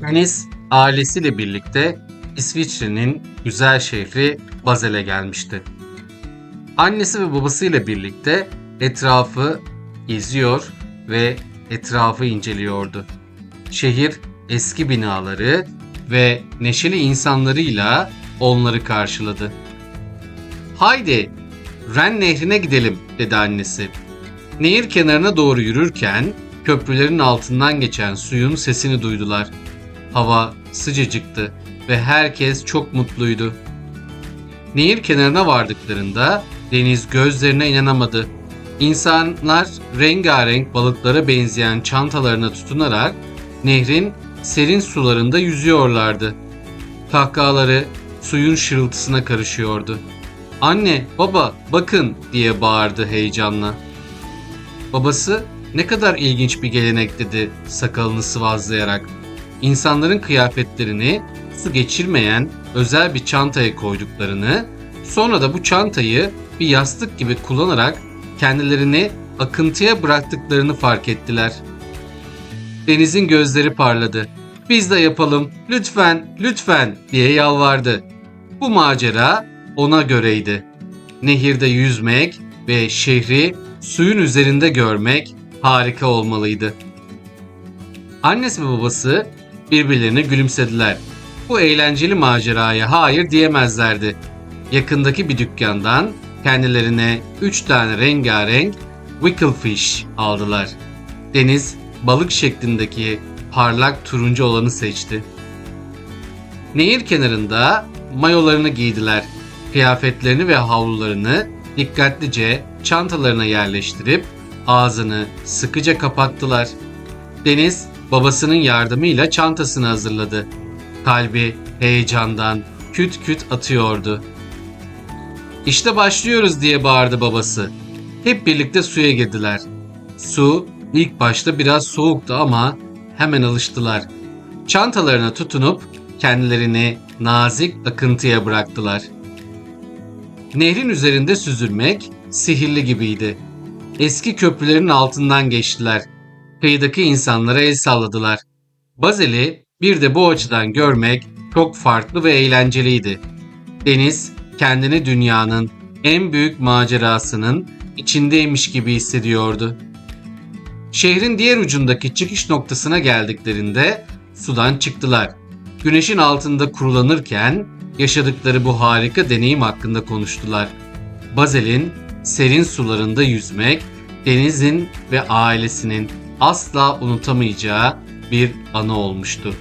Deniz ailesiyle birlikte İsviçre'nin güzel şehri Basel'e gelmişti. Annesi ve babasıyla birlikte etrafı geziyor ve etrafı inceliyordu. Şehir eski binaları ve neşeli insanlarıyla onları karşıladı. Haydi Ren Nehri'ne gidelim dedi annesi. Nehir kenarına doğru yürürken köprülerin altından geçen suyun sesini duydular. Hava sıcacıktı ve herkes çok mutluydu. Nehir kenarına vardıklarında deniz gözlerine inanamadı. İnsanlar rengarenk balıklara benzeyen çantalarına tutunarak nehrin serin sularında yüzüyorlardı. Kahkahaları suyun şırıltısına karışıyordu. Anne, baba, bakın diye bağırdı heyecanla. Babası ne kadar ilginç bir gelenek dedi sakalını sıvazlayarak. İnsanların kıyafetlerini su geçirmeyen özel bir çantaya koyduklarını, sonra da bu çantayı bir yastık gibi kullanarak kendilerini akıntıya bıraktıklarını fark ettiler. Deniz'in gözleri parladı. Biz de yapalım, lütfen, lütfen diye yalvardı. Bu macera ona göreydi. Nehirde yüzmek ve şehri suyun üzerinde görmek harika olmalıydı. Annesi ve babası birbirlerine gülümsediler. Bu eğlenceli maceraya hayır diyemezlerdi. Yakındaki bir dükkandan kendilerine 3 tane rengarenk Wicklefish aldılar. Deniz balık şeklindeki parlak turuncu olanı seçti. Nehir kenarında mayolarını giydiler. Kıyafetlerini ve havlularını dikkatlice çantalarına yerleştirip ağzını sıkıca kapattılar. Deniz babasının yardımıyla çantasını hazırladı. Kalbi heyecandan küt küt atıyordu. İşte başlıyoruz diye bağırdı babası. Hep birlikte suya girdiler. Su ilk başta biraz soğuktu ama hemen alıştılar. Çantalarına tutunup kendilerini nazik akıntıya bıraktılar. Nehrin üzerinde süzülmek sihirli gibiydi. Eski köprülerin altından geçtiler. Kıyıdaki insanlara el salladılar. Bazel'i bir de bu açıdan görmek çok farklı ve eğlenceliydi. Deniz kendini dünyanın en büyük macerasının içindeymiş gibi hissediyordu. Şehrin diğer ucundaki çıkış noktasına geldiklerinde sudan çıktılar. Güneşin altında kurulanırken yaşadıkları bu harika deneyim hakkında konuştular. Bazel'in serin sularında yüzmek, Deniz'in ve ailesinin asla unutamayacağı bir anı olmuştu.